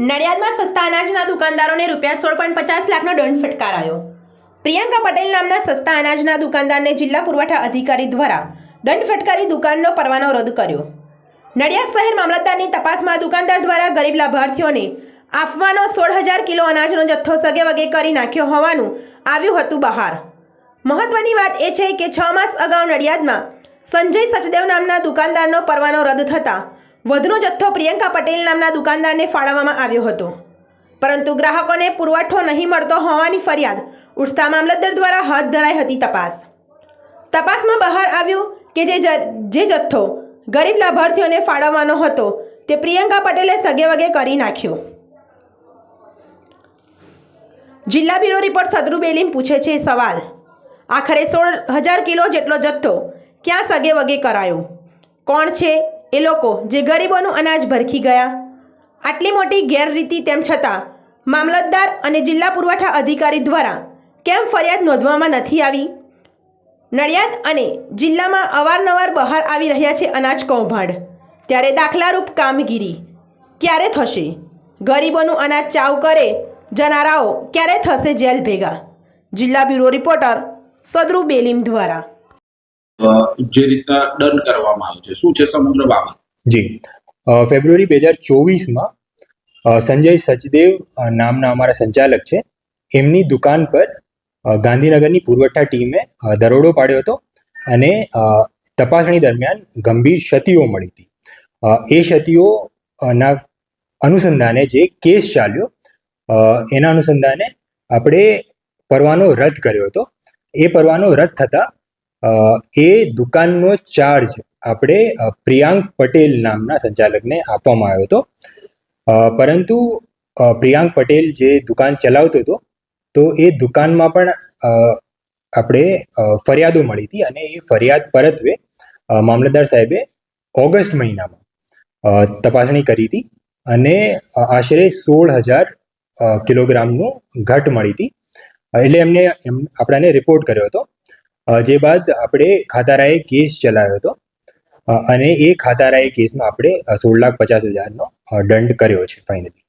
નડિયાદમાં સસ્તા અનાજના દુકાનદારોને રૂપિયા સોળ પોઈન્ટ પચાસ લાખનો દંડ ફટકારાયો. પ્રિયંકા પટેલ નામના સસ્તા અનાજના દુકાનદારને જિલ્લા પુરવઠા અધિકારી દ્વારા દંડ ફટકારી દુકાનનો પરવાનો રદ કર્યો. નડિયાદ શહેર મામલતદારની તપાસમાં દુકાનદાર દ્વારા ગરીબ લાભાર્થીઓને આપવાનો સોળ હજાર કિલો અનાજનો જથ્થો સગે વગે કરી નાખ્યો હોવાનું આવ્યું હતું બહાર. મહત્વની વાત એ છે કે છ માસ અગાઉ નડિયાદમાં સંજય સચદેવ નામના દુકાનદારનો પરવાનો રદ થતાં વધુનો જથ્થો પ્રિયંકા પટેલ નામના દુકાનદારને ફાળવવામાં આવ્યો હતો. પરંતુ ગ્રાહકોને પુરવઠો નહીં મળતો હોવાની ફરિયાદ ઉઠતા મામલતદાર દ્વારા હાથ ધરાઈ હતી તપાસ. તપાસમાં બહાર આવ્યું કે જે જે જથ્થો ગરીબ લાભાર્થીઓને ફાળવવાનો હતો તે પ્રિયંકા પટેલે સગે વગે કરી નાખ્યો. જિલ્લા બ્યુરો રિપોર્ટ સદરુ બેલીમ પૂછે છે સવાલ, આખરે સોળ હજાર કિલો જેટલો જથ્થો ક્યાં સગે વગે કરાયો? કોણ છે? એ લોકો જે ગરીબોનું અનાજ ભરખી ગયા. આટલી મોટી ગેરરીતિ તેમ છતાં, મામલતદાર અને જિલ્લા પુરવઠા અધિકારી દ્વારા કેમ ફરિયાદ નોંધવામાં નથી આવી? નડિયાદ અને જિલ્લામાં અવારનવાર બહાર આવી રહ્યા છે અનાજ કૌભાંડ. ત્યારે દાખલારૂપ કામગીરી ક્યારે થશે? ગરીબોનું અનાજ ચાવ કરે, જનારાઓ ક્યારે થશે જેલ ભેગા? જિલ્લા બ્યુરો રિપોર્ટર સદરુ બેલીમ દ્વારા. જે રીતના ડન કરવામાં આવ્યો છે. શું છે સમગ્ર બાબત? જી. ફેબ્રુઆરી બે હજાર ચોવીસમાં સંજય સચદેવ નામના અમારા સંચાલક છે. એમની દુકાન પર ગાંધીનગરની પુરવઠા ટીમે દરોડો પાડ્યો હતો અને તપાસણી દરમિયાન ગંભીર ક્ષતિઓ મળી હતી. એ ક્ષતિઓના અનુસંધાને જે કેસ ચાલ્યો એના અનુસંધાને આપણે પરવાનો રદ કર્યો હતો. એ પરવાનો રદ થતાં એ દુકાનનો ચાર્જ આપણે પ્રિયાંક પટેલ નામના સંચાલકને આપવામાં આવ્યો હતો. પરંતુ પ્રિયાંક પટેલ જે દુકાન ચલાવતો હતો, તો એ દુકાનમાં પણ આપણે ફરિયાદો મળી હતી અને એ ફરિયાદ પરત્વે મામલતદાર સાહેબે ઓગસ્ટ મહિનામાં તપાસણી કરી હતી અને આશરે સોળ હજાર કિલોગ્રામનું ઘટ મળી હતી. એટલે એમને, એમ, આપણાને રિપોર્ટ કર્યો હતો. જે બાદ આપણે ખાતારાએ કેસ ચલાવ્યો હતો. અને એ ખાતારાએ કેસમાં આપણે સોળ લાખ પચાસ હજારનો દંડ કર્યો છે ફાઇનલી